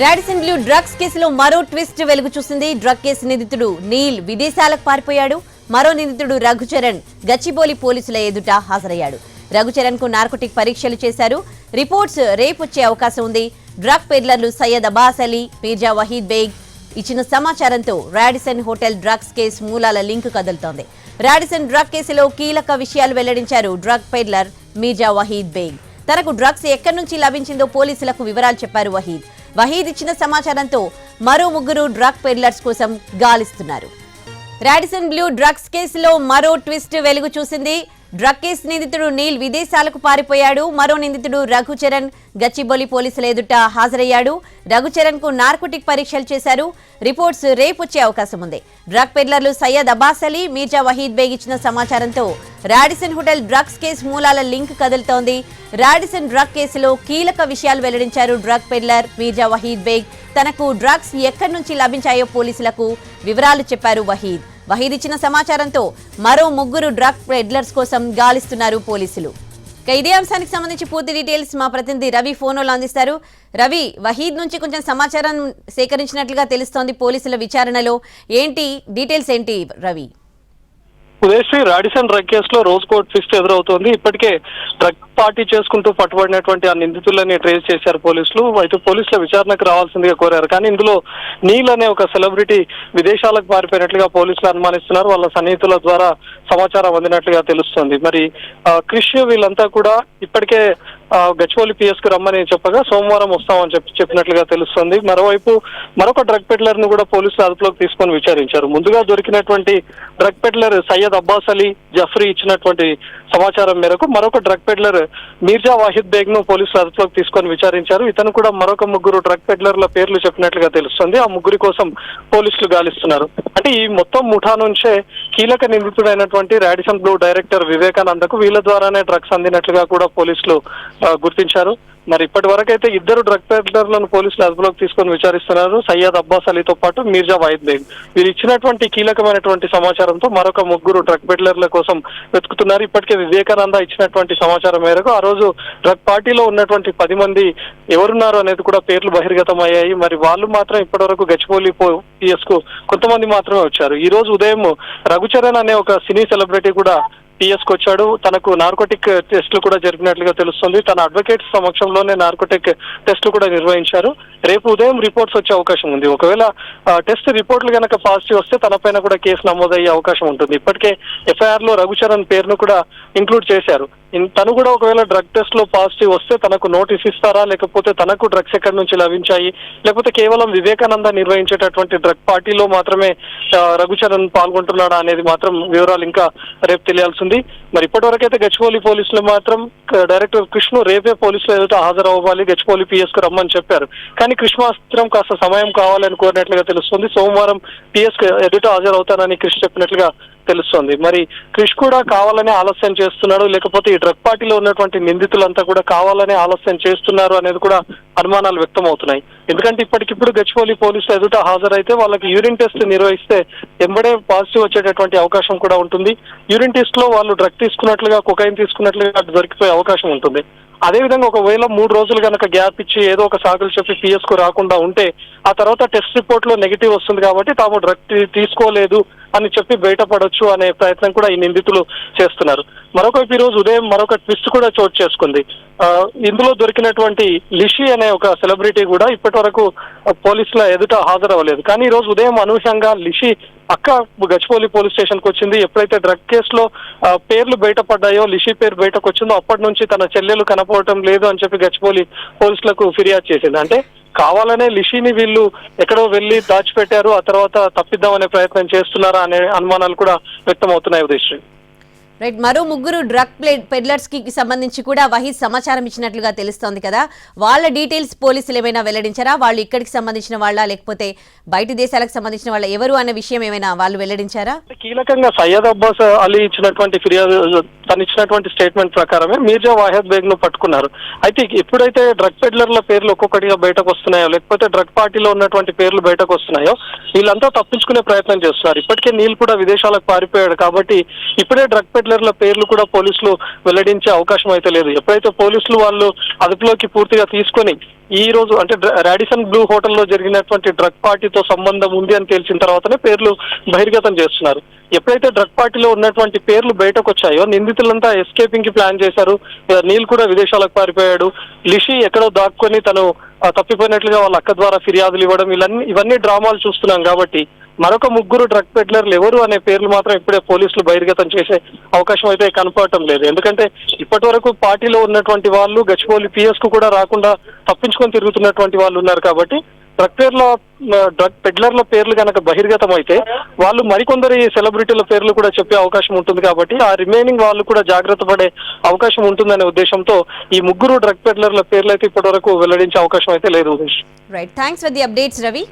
Radisson Blu drugs కేసులో మరో twist వెలుగు చూసింది డ్రగ్ కేసు నిందితుడు నీల్. విదేశాలకు పారిపోయాడు. మరో నిందితుడు రఘుచరణ్ గచ్చిబోలి పోలీసుల ఎదుట హాజరయ్యాడు. రఘుచరణ్కు నార్కోటిక్ పరీక్షలు చేశారు. రిపోర్ట్స్ రేపు వచ్చే అవకాశం ఉంది. డ్రగ్ పెడ్లర్లు సయ్యద్ అబాస్ అలీ మీర్జా వహీద్ బేగ్ ఇచ్చిన సమాచారంతో రాడిసన్ హోటల్ డ్రగ్స్ కేసు మూలాల లింక్ కదులుతోంది. రాడిసన్ డ్రగ్ కేసులో కీలక విషయాలు వెల్లడించారు డ్రగ్ పెడ్లర్ మీర్జా వహీద్ బేగ్. తనకు డ్రగ్స్ ఎక్కడి నుంచి లభించిందో పోలీసులకు వివరాలు చెప్పారు వహీద్. వహీద్ ఇచ్చిన సమాచారంతో మరో ముగ్గురు డ్రగ్ పెడ్లర్స్ కోసం గాలిస్తున్నారు. రాడిసన్ బ్లూ డ్రగ్స్ కేసులో మరో ట్విస్ట్ వెలుగు చూసింది. డ్రగ్ కేసు నిందితుడు నీల్ విదేశాలకు పారిపోయాడు. మరో నిందితుడు రఘుచరణ్ గచ్చిబౌలి పోలీసుల ఎదుట హాజరయ్యాడు. రఘుచరణ్కు నార్కోటిక్ పరీక్షలు చేశారు. రిపోర్ట్స్ రేపు వచ్చే అవకాశం ఉంది. డ్రగ్ పెడ్లర్లు సయ్యద్ అబ్బాస్ అలీ మీర్జా వహీద్ బేగ్ ఇచ్చిన సమాచారంతో రాడిసన్ హోటల్ డ్రగ్స్ కేసు మూలాల లింక్ కదులుతోంది. రాడిసన్ డ్రగ్ కేసులో కీలక విషయాలు వెల్లడించారు డ్రగ్ పెడ్లర్ మీర్జా వహీద్ బేగ్. తనకు డ్రగ్స్ ఎక్కడి నుంచి లభించాయో పోలీసులకు వివరాలు చెప్పారు వహీద్. వహీద్ ఇచ్చిన సమాచారంతో మరో ముగ్గురు డ్రగ్ పెడ్లర్స్ కోసం గాలిస్తున్నారు పోలీసులు. ఇదే అంశానికి సంబంధించి పూర్తి డీటెయిల్స్ మా ప్రతినిధి రవి ఫోన్లో అందిస్తారు. రవి వహీద్ నుంచి కొంచెం సమాచారం సేకరించినట్లుగా తెలుస్తోంది పోలీసుల విచారణలో. ఏంటి డీటెయిల్స్ ఏంటి రవి? ఉదయశ్రీ రాడిసన్ డ్రగ్ కేసులో రోజు కోర్టు ట్విస్ట్ ఎదురవుతోంది. ఇప్పటికే డ్రగ్ పార్టీ చేసుకుంటూ పట్టుబడినటువంటి ఆ నిందితులని ట్రేస్ చేశారు పోలీసులు. అయితే పోలీసుల విచారణకు రావాల్సిందిగా కోరారు. కానీ ఇందులో నీల్ అనే ఒక సెలబ్రిటీ విదేశాలకు పారిపోయినట్లుగా పోలీసులు అనుమానిస్తున్నారు. వాళ్ళ సన్నిహితుల ద్వారా సమాచారం అందినట్లుగా తెలుస్తోంది. మరి ఆ, క్రిష్ వీళ్ళంతా కూడా ఇప్పటికే ఆ, పిఎస్కు పిఎస్కు రమ్మని చెప్పగా సోమవారం వస్తామని చెప్పి చెప్పినట్లుగా తెలుస్తుంది. మరోవైపు మరొక డ్రగ్ పెట్లర్ను కూడా పోలీసులు అదుపులోకి తీసుకొని విచారించారు. ముందుగా దొరికినటువంటి డ్రగ్ పెట్లర్ సయ్యద్ అబ్బాస్ అలీ జఫ్రీ ఇచ్చినటువంటి సమాచారం మేరకు మరొక డ్రగ్ పెడ్లర్ మీర్జా వాహిద్ బేగ్ను పోలీసులు అదుపులోకి తీసుకొని విచారించారు. ఇతను కూడా మరొక ముగ్గురు డ్రగ్ పెడ్లర్ల పేర్లు చెప్పినట్లుగా తెలుస్తుంది. ఆ ముగ్గురి కోసం పోలీసులు గాలిస్తున్నారు. అంటే ఈ మొత్తం ముఠా నుంచే కీలక నిందితుడైనటువంటి రాడిసన్ బ్లూ డైరెక్టర్ వివేకానందకు వీళ్ళ ద్వారానే డ్రగ్స్ అందినట్లుగా కూడా పోలీసులు గుర్తించారు. మరి ఇప్పటి వరకు అయితే ఇద్దరు డ్రగ్ పెడ్లర్లను పోలీసులు అదుపులోకి తీసుకొని విచారిస్తున్నారు. సయ్యద్ అబ్బాస్ అలీతో పాటు మీర్జా వాయిద్ బేగ్. వీరు ఇచ్చినటువంటి కీలకమైనటువంటి సమాచారంతో మరొక ముగ్గురు డ్రగ్ పెడ్లర్ల కోసం వెతుకుతున్నారు. ఇప్పటికే వివేకానంద ఇచ్చినటువంటి సమాచారం మేరకు ఆ రోజు డ్రగ్ పార్టీలో ఉన్నటువంటి పది మంది ఎవరున్నారు అనేది కూడా పేర్లు బహిర్గతం అయ్యాయి మరి వాళ్ళు మాత్రం ఇప్పటివరకు గచ్చిబౌలి పిఎస్కు కొంతమంది మాత్రమే వచ్చారు. ఈ రోజు ఉదయం రఘుచరణ్ అనే ఒక సినీ సెలబ్రిటీ కూడా పిఎస్కి వచ్చాడు. తనకు నార్కోటిక్ టెస్టులు కూడా జరిపినట్లుగా తెలుస్తుంది. తన అడ్వకేట్ సమక్షంలోనే నార్కోటిక్ టెస్టులు కూడా నిర్వహించారు. రేపు ఉదయం రిపోర్ట్స్ వచ్చే అవకాశం ఉంది. ఒకవేళ టెస్ట్ రిపోర్ట్లు కనుక పాజిటివ్ వస్తే తనపైన కూడా కేసు నమోదయ్యే అవకాశం ఉంటుంది. ఇప్పటికే ఎఫ్ఐఆర్లో రఘుచరణ్ పేరును కూడా ఇంక్లూడ్ చేశారు. తను కూడా ఒకవేళ డ్రగ్ టెస్ట్లో పాజిటివ్ వస్తే తనకు నోటీస్ ఇస్తారా? లేకపోతే తనకు డ్రగ్స్ ఎక్కడి నుంచి లభించాయి? లేకపోతే కేవలం వివేకానంద నిర్వహించేటటువంటి డ్రగ్ పార్టీలో మాత్రమే రఘుచరణ్ పాల్గొంటున్నాడా అనేది మాత్రం వివరాలు ఇంకా రేపు తెలియాల్సింది. మరి ఇప్పటివరకైతే అయితే పోలీసులు మాత్రం డైరెక్టర్ కృష్ణ రేపే పోలీసులు ఎదుట హాజరవ్వాలి గచ్చిపోలి పిఎస్కు రమ్మని చెప్పారు. కానీ కృష్ణ మాత్రం కాస్త సమయం కావాలని కోరినట్లుగా తెలుస్తుంది. సోమవారం పిఎస్కు ఎదుట హాజరవుతానని కృష్ణ చెప్పినట్లుగా తెలుస్తోంది. మరి క్రిష్ కూడా కావాలనే ఆలస్యం చేస్తున్నాడు లేకపోతే ఈ డ్రగ్ పార్టీలో ఉన్నటువంటి నిందితులంతా కూడా కావాలనే ఆలస్యం చేస్తున్నారు అనేది కూడా అనుమానాలు వ్యక్తం అవుతున్నాయి ఎందుకంటే ఇప్పటికిప్పుడు గచ్చిపోలి పోలీసులు ఎదుట హాజరైతే వాళ్ళకి యూరిన్ టెస్ట్ నిర్వహిస్తే ఎంబడే పాజిటివ్ వచ్చేటటువంటి అవకాశం కూడా ఉంటుంది. యూరిన్ టెస్ట్లో వాళ్ళు డ్రగ్ తీసుకున్నట్లుగా కొకైన్ తీసుకున్నట్లుగా దొరికిపోయే అవకాశం ఉంటుంది. అదేవిధంగా ఒకవేళ మూడు రోజులు కనుక గ్యాప్ ఇచ్చి ఏదో ఒక సాకులు చెప్పి పిఎస్కు రాకుండా ఉంటే ఆ తర్వాత టెస్ట్ రిపోర్ట్లో నెగిటివ్ వస్తుంది కాబట్టి తాము డ్రగ్ తీసుకోలేదు అని చెప్పి బయటపడొచ్చు అనే ప్రయత్నం కూడా ఈ నిందితులు చేస్తున్నారు. మరొకవైపు ఈ రోజు ఉదయం మరొక ట్విస్ట్ కూడా చోటు చేసుకుంది. ఇందులో దొరికినటువంటి లిషి అనే ఒక సెలబ్రిటీ కూడా ఇప్పటి వరకు పోలీసుల ఎదుట హాజరవ్వలేదు. కానీ ఈ రోజు ఉదయం అనూహ్యంగా లిషి అక్క గచ్చిపోలి పోలీస్ స్టేషన్కు వచ్చింది. ఎప్పుడైతే డ్రగ్ కేసులో పేర్లు బయటపడ్డాయో లిషి పేరు బయటకు వచ్చిందో అప్పటి నుంచి తన చెల్లెలు కనపడటం లేదు అని చెప్పి గచ్చిపోలి పోలీసులకు ఫిర్యాదు చేసింది. అంటే కావాలనే లిషిని వీళ్ళు ఎక్కడో వెళ్ళి దాచిపెట్టారు. ఆ తర్వాత తప్పిద్దామనే ప్రయత్నం చేస్తున్నారా అనే అనుమానాలు కూడా వ్యక్తం అవుతున్నాయి ఉదయశ్రీ. రైట్ మరో ముగ్గురు డ్రగ్ పెడ్లర్స్కి సంబంధించి కూడా వహీద్ సమాచారం ఇచ్చినట్లుగా తెలుస్తోంది కదా. వాళ్ళ డీటెయిల్స్ పోలీసులు ఏమైనా వెల్లడించారా? వాళ్ళు ఇక్కడికి సంబంధించిన వాళ్ళ? లేకపోతే బయట దేశాలకు సంబంధించిన వాళ్ళ? ఎవరు అనే విషయం ఏమైనా వాళ్ళు వెల్లడించారా? కీలకంగా సయ్యద్ అబ్బాస్ అలీ ఇచ్చినటువంటి ఫిర్యాదు తను ఇచ్చినటువంటి స్టేట్మెంట్ ప్రకారమే మీర్జా వాహిద్ బేగ్ను పట్టుకున్నారు. అయితే ఎప్పుడైతే డ్రగ్ పెడ్లర్ల పేర్లు ఒక్కొక్కటిగా బయటకు వస్తున్నాయో లేకపోతే డ్రగ్ పార్టీలో ఉన్నటువంటి పేర్లు బయటకు వస్తున్నాయో వీళ్ళంతా తప్పించుకునే ప్రయత్నం చేస్తున్నారు. ఇప్పటికే నీళ్ళు కూడా విదేశాలకు పారిపోయాడు కాబట్టి ఇప్పుడే డ్రగ్ పెడ్లర్ల పేర్లు కూడా పోలీసులు వెల్లడించే అవకాశం అయితే లేదు. ఎప్పుడైతే పోలీసులు వాళ్ళు అదుపులోకి పూర్తిగా తీసుకొని ఈ రోజు అంటే రాడిసన్ బ్లూ హోటల్లో జరిగినటువంటి డ్రగ్ పార్టీతో సంబంధం ఉంది అని తెలిసిన తర్వాతనే పేర్లు బహిర్గతం చేస్తున్నారు. ఎప్పుడైతే డ్రగ్ పార్టీలో ఉన్నటువంటి పేర్లు బయటకు వచ్చాయో నిందితులంతా ఎస్కేపింగ్కి ప్లాన్ చేశారు. నీల్ కూడా విదేశాలకు పారిపోయాడు. లిషి ఎక్కడో దాక్కొని తను తప్పిపోయినట్లుగా వాళ్ళ అక్క ద్వారా ఫిర్యాదులు ఇవ్వడం ఇవన్నీ ఇవన్నీ డ్రామాలు చూస్తున్నాం కాబట్టి మరొక ముగ్గురు డ్రగ్ పెడ్లర్లు ఎవరు అనే పేర్లు మాత్రం ఇప్పుడే పోలీసులు బహిర్గతం చేసే అవకాశం అయితే కనపడటం లేదు. ఎందుకంటే ఇప్పటి వరకు పార్టీలో ఉన్నటువంటి వాళ్ళు గచ్చిపోలి పిఎస్కు కూడా రాకుండా తప్పించుకొని తిరుగుతున్నటువంటి వాళ్ళు ఉన్నారు కాబట్టి డ్రగ్ పేర్ల డ్రగ్ పెడ్లర్ల పేర్లు కనుక బహిర్గతం అయితే వాళ్ళు మరికొందరి సెలబ్రిటీల పేర్లు కూడా చెప్పే అవకాశం ఉంటుంది కాబట్టి ఆ రిమైనింగ్ వాళ్ళు కూడా జాగ్రత్త పడే అవకాశం ఉంటుందనే ఉద్దేశంతో ఈ ముగ్గురు డ్రగ్ పెడ్లర్ల పేర్లు అయితే ఇప్పటి వరకు వెల్లడించే అవకాశం అయితే లేదు Udesh right thanks for the updates Ravi